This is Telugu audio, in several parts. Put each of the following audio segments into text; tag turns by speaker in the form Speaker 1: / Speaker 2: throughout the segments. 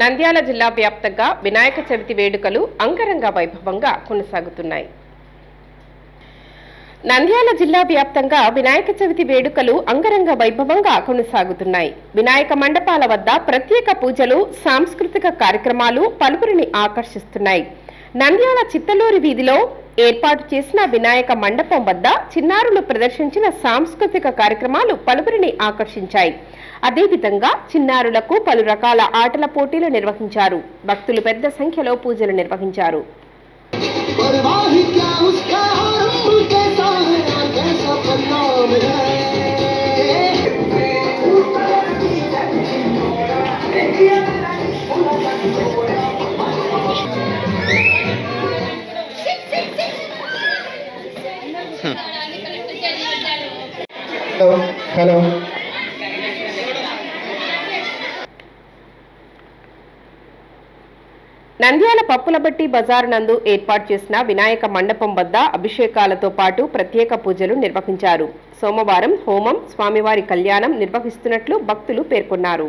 Speaker 1: నంద్యాల జిల్లా వ్యాప్తంగా వినాయక చవితి వేడుకలు అంగరంగ వైభవంగా కొనసాగుతున్నాయి. నంద్యాల జిల్లా వ్యాప్తంగా వినాయక చవితి వేడుకలు అంగరంగ వైభవంగా కొనసాగుతున్నాయి. వినాయక మండపాల వద్ద ప్రత్యేక పూజలు సాంస్కృతిక కార్యక్రమాలు పలువురిని ఆకర్షిస్తున్నాయి. నంద్యాల చిత్తలూరి వీధిలో ఏర్పాటు చేసిన వినాయక మండపం వద్ద చిన్నారులు ప్రదర్శించిన సాంస్కృతిక కార్యక్రమాలు పలువురిని ఆకర్షించాయి అదేవిధంగా చిన్నారులకు పలు రకాల ఆటల పోటీలు నిర్వహించారు భక్తులు పెద్ద సంఖ్యలో పూజలు నిర్వహించారు
Speaker 2: परवाह क्या उसका
Speaker 3: హలో హలో
Speaker 1: నంద్యాల పప్పులబట్టి బజార్ నందు ఏర్పాటు చేసిన వినాయక మండపం వద్ద అభిషేకాలతో పాటు ప్రత్యేక పూజలు నిర్వహించారు. సోమవారం హోమం స్వామివారి కళ్యాణం నిర్వహిస్తున్నట్లు భక్తులు పేర్కొన్నారు.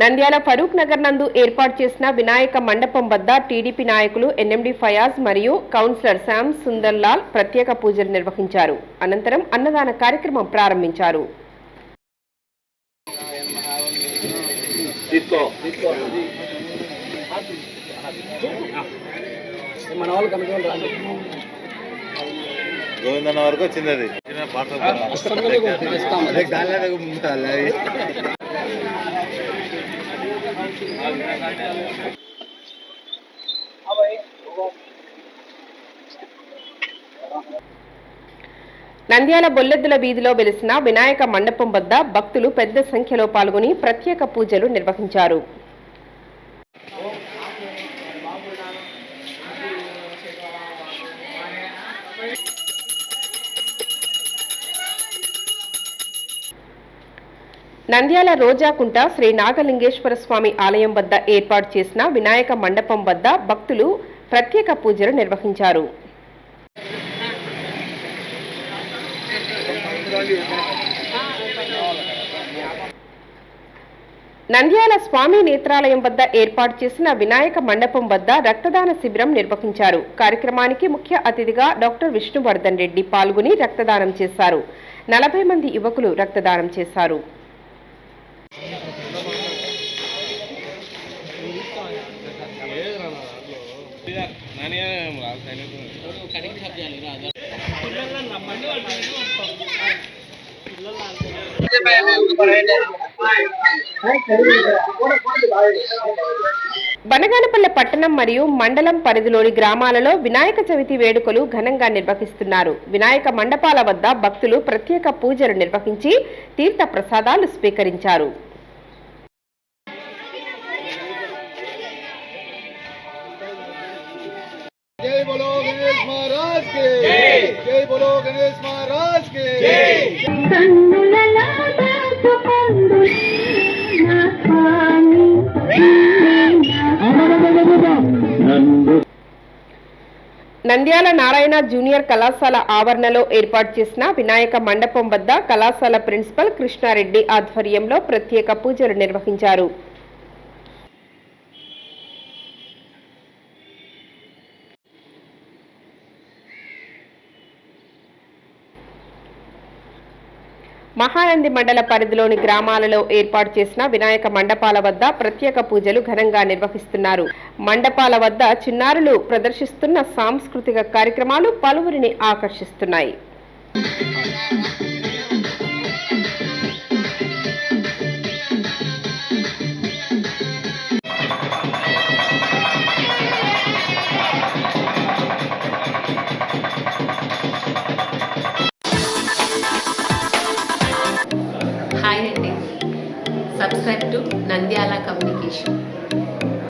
Speaker 1: నంద్యాల ఫరూక్ నగర్ నందు ఏర్పాటు చేసిన వినాయక మండపం వద్ద టీడీపీ నాయకులు ఎన్ఎండి ఫయాజ్ మరియు కౌన్సిలర్ శ్యామ్ సుందర్ లాల్ ప్రత్యేక పూజలు నిర్వహించారు. అనంతరం అన్నదాన కార్యక్రమం ప్రారంభించారు.
Speaker 4: గోవిందన్న వరకు వచ్చింది అది
Speaker 1: నంద్యాల బొల్లెద్దుల వీధిలో వెలిసిన వినాయక మండపం వద్ద భక్తులు పెద్ద సంఖ్యలో పాల్గొని ప్రత్యేక పూజలు నిర్వహించారు. నంద్యాల రోజాకుంట శ్రీ నాగలింగేశ్వర స్వామి ఆలయం వద్ద ఏర్పాటు చేసిన వినాయక మండపం వద్ద భక్తులు ప్రత్యేక పూజలు నిర్వహించారు. నంద్యాల స్వామి నేత్రాలయం వద్ద ఏర్పాటు చేసిన వినాయక మండపం వద్ద రక్తదాన శిబిరం నిర్వహించారు. కార్యక్రమానికి ముఖ్య అతిథిగా డాక్టర్ విష్ణువర్ధన్ రెడ్డి పాల్గొని రక్తదానం చేశారు. నలభై మంది యువకులు రక్తదానం చేశారు. బనగానపల్లె పట్టణం మరియు మండలం పరిధిలోని గ్రామాలలో వినాయక చవితి వేడుకలు ఘనంగా నిర్వహిస్తున్నారు. వినాయక మండపాల వద్ద భక్తులు ప్రత్యేక పూజలు నిర్వహించి తీర్థ ప్రసాదాలు స్వీకరించారు.
Speaker 3: बोलो गणेश महाराज के जय बोलो गणेश महाराज के
Speaker 5: కన్నులలో దాచుకొందులే నా స్వామి
Speaker 1: నంద్యాల నారాయణ జూనియర్ కళాశాల ఆవరణలో ఏర్పాటు చేసిన వినాయక మండపం వద్ద కళాశాల ప్రిన్సిపల్ కృష్ణారెడ్డి ఆధ్వర్యంలో ప్రత్యేక పూజలు నిర్వహించారు మహానంది మండల పరిధిలోని గ్రామాలలో ఏర్పాటు చేసిన వినాయక మండపాల వద్ద ప్రత్యేక పూజలు ఘనంగా నిర్వహిస్తున్నారు. మండపాల వద్ద చిన్నారులు ప్రదర్శిస్తున్న సాంస్కృతిక కార్యక్రమాలు పలువురిని ఆకర్షిస్తున్నాయి.
Speaker 6: నంద్యాల కమ్యూనికేషన్